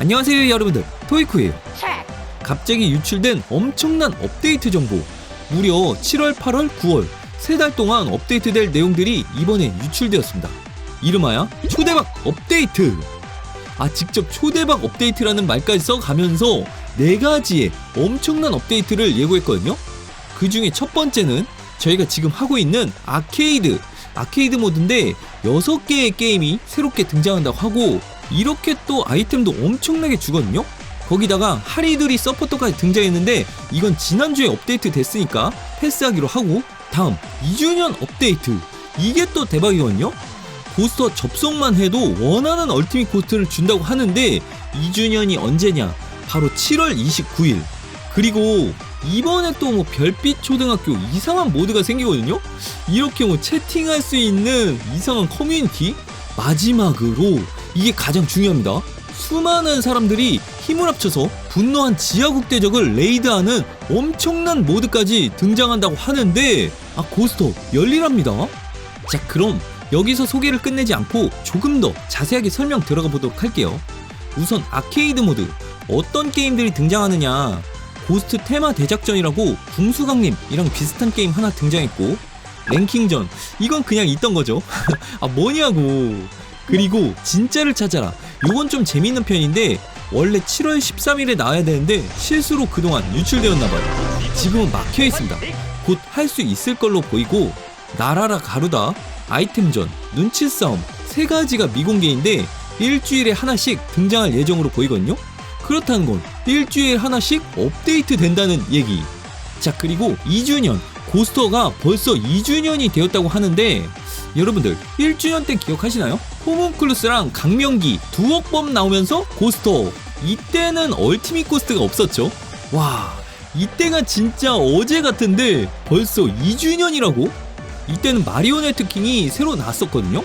안녕하세요 여러분들. 토이쿠예요. 갑자기 유출된 엄청난 업데이트 정보. 무려 7월 8월 9월 세 달 동안 업데이트될 내용들이 이번에 유출되었습니다. 이름하여 초대박 업데이트. 아 직접 초대박 업데이트라는 말까지 써가면서 네 가지의 엄청난 업데이트를 예고했거든요. 그 중에 첫 번째는 저희가 지금 하고 있는 아케이드. 아케이드 모드인데 6개의 게임이 새롭게 등장한다고 하고 이렇게 또 아이템도 엄청나게 주거든요? 거기다가 하리들이 서포터까지 등장했는데 이건 지난주에 업데이트 됐으니까 패스하기로 하고 다음 2주년 업데이트. 이게 또 대박이거든요? 고스터 접속만 해도 원하는 얼티밋 코스트를 준다고 하는데 2주년이 언제냐? 바로 7월 29일. 그리고 이번에 또 뭐 별빛 초등학교 이상한 모드가 생기거든요? 이렇게 뭐 채팅할 수 있는 이상한 커뮤니티? 마지막으로 이게 가장 중요합니다. 수많은 사람들이 힘을 합쳐서 분노한 지하국 대적을 레이드하는 엄청난 모드까지 등장한다고 하는데 아 고스터 열일합니다. 자 그럼 여기서 소개를 끝내지 않고 조금 더 자세하게 설명 들어가 보도록 할게요. 우선 아케이드 모드. 어떤 게임들이 등장하느냐. 고스트 테마 대작전이라고 궁수강림이랑 비슷한 게임 하나 등장했고 랭킹전. 이건 그냥 있던 거죠. 아 뭐냐고 그리고 진짜를 찾아라. 요건 좀 재밌는 편인데 원래 7월 13일에 나와야 되는데 실수로 그동안 유출되었나봐요. 지금은 막혀 있습니다. 곧 할 수 있을 걸로 보이고 나라라 가루다 아이템전 눈치 싸움 세 가지가 미공개인데 일주일에 하나씩 등장할 예정으로 보이거든요. 그렇다는 건 일주일에 하나씩 업데이트 된다는 얘기. 자 그리고 2주년 고스터가 벌써 2주년이 되었다고 하는데 여러분들 1주년 때 기억하시나요? 호문클루스랑 강명기 두억범 나오면서 고스터 이때는 얼티밋 고스트가 없었죠 와 이때가 진짜 어제 같은데 벌써 2주년이라고? 이때는 마리오네트 킹이 새로 나왔었거든요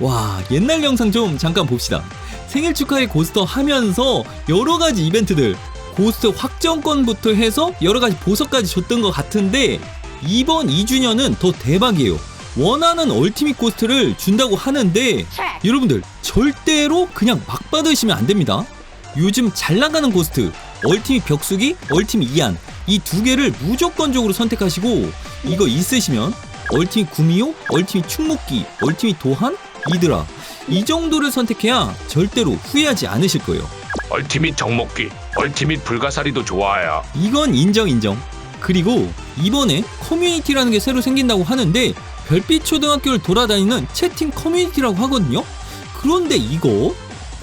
와 옛날 영상 좀 잠깐 봅시다 생일 축하해 고스터 하면서 여러 가지 이벤트들 고스트 확정권부터 해서 여러 가지 보석까지 줬던 것 같은데 이번 2주년은 더 대박이에요. 원하는 얼티밋 고스트를 준다고 하는데 여러분들 절대로 그냥 막 받으시면 안 됩니다. 요즘 잘 나가는 고스트 얼티밋 벽수기, 얼티밋 이안 이 두 개를 무조건적으로 선택하시고 이거 있으시면 얼티밋 구미호, 얼티밋 충목기, 얼티밋 도한, 이드라 이 정도를 선택해야 절대로 후회하지 않으실 거예요. 얼티밋 정목기, 얼티밋 불가사리도 좋아요. 이건 인정 인정. 그리고 이번에 커뮤니티라는 게 새로 생긴다고 하는데 별빛 초등학교를 돌아다니는 채팅 커뮤니티라고 하거든요. 그런데 이거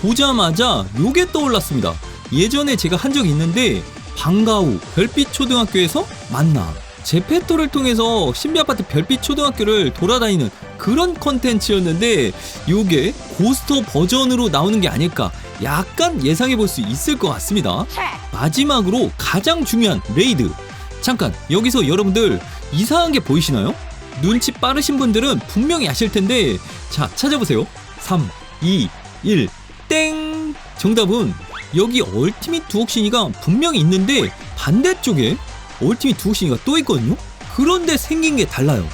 보자마자 요게 떠올랐습니다. 예전에 제가 한적 있는데 방과 후 별빛 초등학교에서 만나 제페토를 통해서 신비아파트 별빛 초등학교를 돌아다니는 그런 컨텐츠였는데 요게 고스터 버전으로 나오는 게 아닐까 약간 예상해 볼 수 있을 것 같습니다. 마지막으로 가장 중요한 레이드. 잠깐 여기서 여러분들 이상한 게 보이시나요? 눈치 빠르신 분들은 분명히 아실 텐데 자 찾아보세요. 3, 2, 1, 땡. 정답은 여기 얼티밋 두옥신이가 분명히 있는데 반대쪽에 얼티밋 두옥신이가 또 있거든요. 그런데 생긴 게 달라요.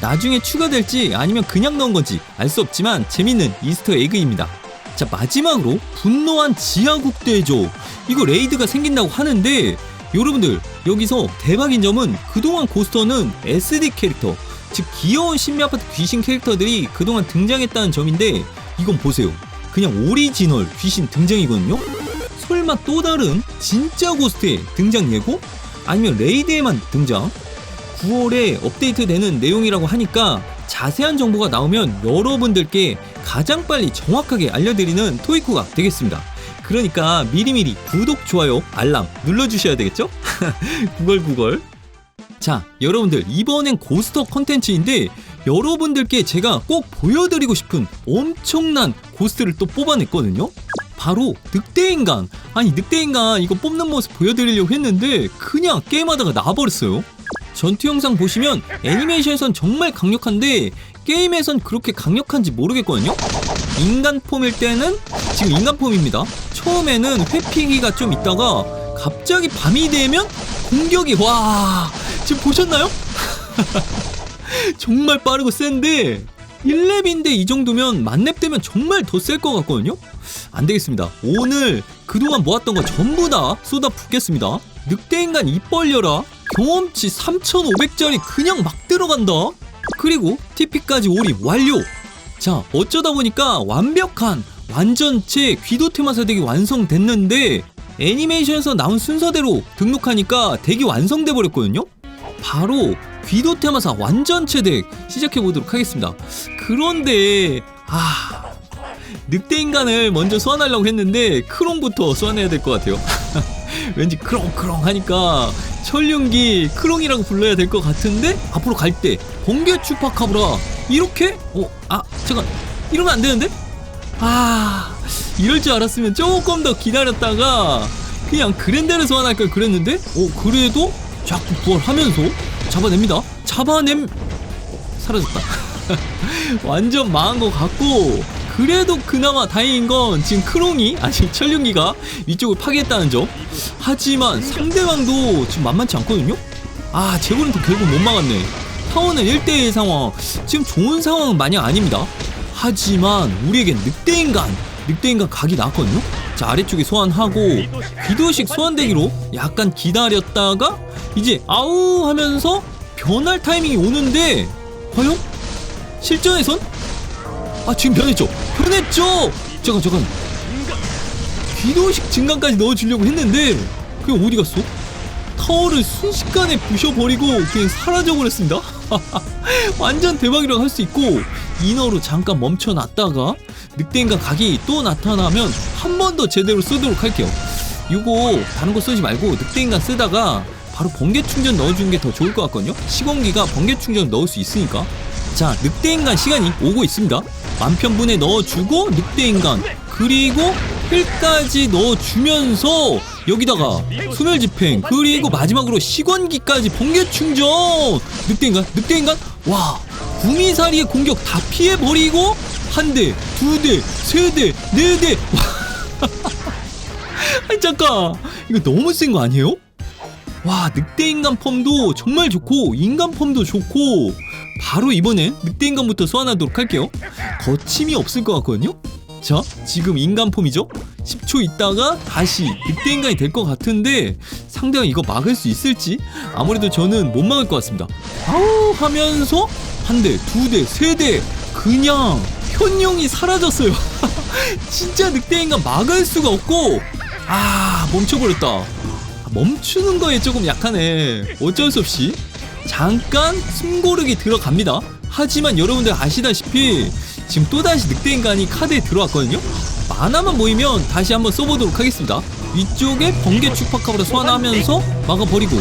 나중에 추가될지 아니면 그냥 넣은 건지 알 수 없지만 재밌는 이스터 에그입니다. 자 마지막으로 분노한 지하국 대조 이거 레이드가 생긴다고 하는데 여러분들 여기서 대박인 점은 그동안 고스터는 SD 캐릭터 즉 귀여운 신비아파트 귀신 캐릭터들이 그동안 등장했다는 점인데 이건 보세요 그냥 오리지널 귀신 등장이거든요 설마 또 다른 진짜 고스트의 등장 예고? 아니면 레이드에만 등장? 9월에 업데이트되는 내용이라고 하니까 자세한 정보가 나오면 여러분들께 가장 빨리 정확하게 알려드리는 토이쿠가 되겠습니다. 그러니까 미리미리 구독, 좋아요, 알람 눌러주셔야 되겠죠? 구걸구걸. 자, 여러분들 이번엔 고스터 컨텐츠인데 여러분들께 제가 꼭 보여드리고 싶은 엄청난 고스트를 또 뽑아냈거든요. 바로 늑대인간. 아니 늑대인간 이거 뽑는 모습 보여드리려고 했는데 그냥 게임하다가 나와버렸어요. 전투 영상 보시면 애니메이션에선 정말 강력한데 게임에선 그렇게 강력한지 모르겠거든요. 인간 폼일 때는 지금 인간 폼입니다. 처음에는 회피기가 좀 있다가 갑자기 밤이 되면 공격이 와 지금 보셨나요? 정말 빠르고 센데 1렙인데 이 정도면 만렙 되면 정말 더 셀 것 같거든요. 안 되겠습니다. 오늘 그동안 모았던 거 전부 다 쏟아 붓겠습니다. 늑대인간 입 벌려라. 경험치 3,500짜리 그냥 막 들어간다. 그리고 TP까지 올인 완료. 자, 어쩌다 보니까 완벽한 완전체 귀도 테마사 덱이 완성됐는데 애니메이션에서 나온 순서대로 등록하니까 덱이 완성돼 버렸거든요. 바로 귀도 테마사 완전체 덱 시작해 보도록 하겠습니다. 그런데 아 늑대 인간을 먼저 소환하려고 했는데 크롱부터 소환해야 될 것 같아요. 왠지 크롱크롱 하니까 천륜기 크롱이라고 불러야 될 것 같은데 앞으로 갈 때 번개 추파카브라. 이렇게? 어아 잠깐. 이러면 안 되는데? 아 이럴 줄 알았으면 조금 더 기다렸다가 그냥 그랜데를 소환할 걸 그랬는데? 어 그래도 자꾸 부활하면서 잡아냅니다. 잡아냄. 사라졌다. 완전 망한 것 같고 그래도 그나마 다행인 건 지금 크롱이 아직 천륜기가 위쪽을 파괴했다는 점. 하지만 상대방도 지금 만만치 않거든요? 아 제고는또 결국 못 막았네. 타워는 1대1 상황. 지금 좋은 상황은 마냥 아닙니다. 하지만 우리에겐 늑대인간 늑대인간 각이 나왔거든요? 자 아래쪽에 소환하고 귀도식 소환대기로 약간 기다렸다가 이제 아우 하면서 변할 타이밍이 오는데 과연? 실전에선? 아 지금 변했죠? 변했죠? 잠깐 잠깐. 귀도식 증강까지 넣어주려고 했는데 그게 어디 갔어? 타워를 순식간에 부셔버리고 그냥 사라져버렸습니다. 완전 대박이라고 할 수 있고 인어로 잠깐 멈춰놨다가 늑대인간 각이 또 나타나면 한 번 더 제대로 쓰도록 할게요. 이거 다른 거 쓰지 말고 늑대인간 쓰다가 바로 번개 충전 넣어주는 게 더 좋을 것 같거든요? 시공기가 번개 충전 넣을 수 있으니까. 자 늑대인간 시간이 오고 있습니다. 만편분에 넣어주고 늑대인간. 그리고 힐까지 넣어주면서 여기다가 소멸집행 그리고 마지막으로 시건기까지 번개 충전. 늑대인간 늑대인간? 와 구미사리의 공격 다 피해버리고 한 대, 두 대, 세 대, 네 대. 아니 잠깐. 이거 너무 센 거 아니에요? 와 늑대 인간 펌도 정말 좋고 인간 펌도 좋고 바로 이번엔 늑대 인간부터 소환하도록 할게요. 거침이 없을 것 같거든요. 자 지금 인간 폼이죠. 10초 있다가 다시 늑대 인간이 될 것 같은데 상대가 이거 막을 수 있을지 아무래도 저는 못 막을 것 같습니다. 아우 하면서 한 대, 두 대, 세 대 그냥 현용이 사라졌어요. 진짜 늑대 인간 막을 수가 없고 아 멈춰버렸다. 멈추는 거에 조금 약하네. 어쩔 수 없이 잠깐 숨고르기 들어갑니다. 하지만 여러분들 아시다시피 지금 또다시 늑대 인간이 카드에 들어왔거든요. 만화만 모이면 다시 한번 써보도록 하겠습니다. 위쪽에 번개 축파카브라 소환하면서 막아버리고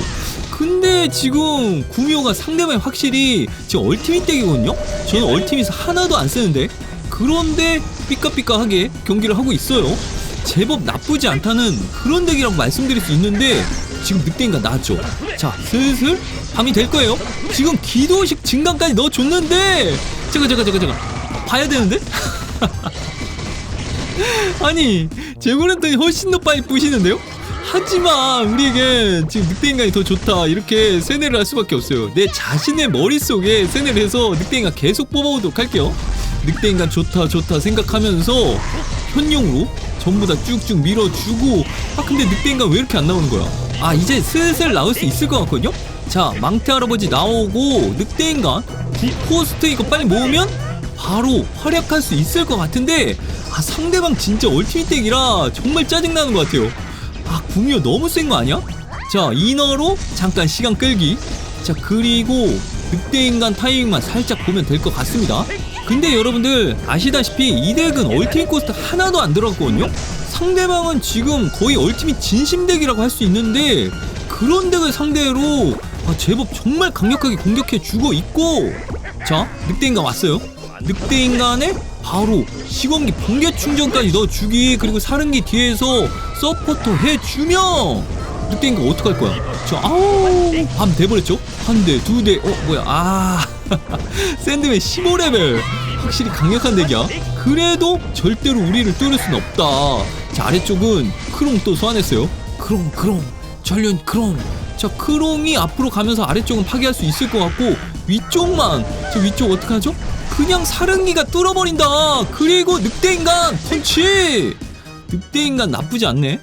근데 지금 구미호가 상대방이 확실히 지금 얼티밋 덱이거든요? 저는 얼티밋 하나도 안 쓰는데 그런데 삐까삐까하게 경기를 하고 있어요 제법 나쁘지 않다는 그런 덱이라고 말씀드릴 수 있는데 지금 늑대인가 나왔죠. 자 슬슬 밤이 될 거예요. 지금 기도식 증강까지 넣어줬는데 잠깐 잠깐 잠깐 잠깐. 봐야 되는데? 아니 제고랜턴이 훨씬 더 빨리 부시는데요? 하지만 우리에게 지금 늑대인간이 더 좋다 이렇게 세뇌를 할 수밖에 없어요. 내 자신의 머릿속에 세뇌를 해서 늑대인간 계속 뽑아오도록 할게요. 늑대인간 좋다 좋다 생각하면서 현용으로 전부 다 쭉쭉 밀어주고 아 근데 늑대인간 왜 이렇게 안 나오는 거야? 아 이제 슬슬 나올 수 있을 것 같거든요? 자 망태 할아버지 나오고 늑대인간 부코스트 이거 빨리 모으면 바로 활약할 수 있을 것 같은데 아 상대방 진짜 얼티밋 덱이라 정말 짜증나는 것 같아요. 아 구미호 너무 센 거 아니야? 자 이너로 잠깐 시간 끌기. 자 그리고 늑대인간 타이밍만 살짝 보면 될 것 같습니다 근데 여러분들 아시다시피 이 덱은 얼티밋 코스트 하나도 안 들어갔거든요? 상대방은 지금 거의 얼티밋 진심 덱이라고 할 수 있는데 그런 덱을 상대로 아, 제법 정말 강력하게 공격해 주고 있고. 자 늑대인간 왔어요. 늑대인간에 바로 시공기 번개 충전까지 넣어주기 그리고 사릉기 뒤에서 서포터 해주면 늑대인간 어떡할 거야? 저 아우 밤 돼버렸죠? 한 대 두대어 뭐야? 아 샌드맨 15레벨 확실히 강력한 덱이야. 그래도 절대로 우리를 뚫을 순 없다. 자 아래쪽은 크롱 또 소환했어요. 크롱 크롱 전륜 크롱. 자 크롱이 앞으로 가면서 아래쪽은 파괴할 수 있을 것 같고 위쪽만 저 위쪽 어떡하죠? 그냥 사릉기가 뚫어버린다. 그리고 늑대인간 펀치! 늑대 인간 나쁘지 않네.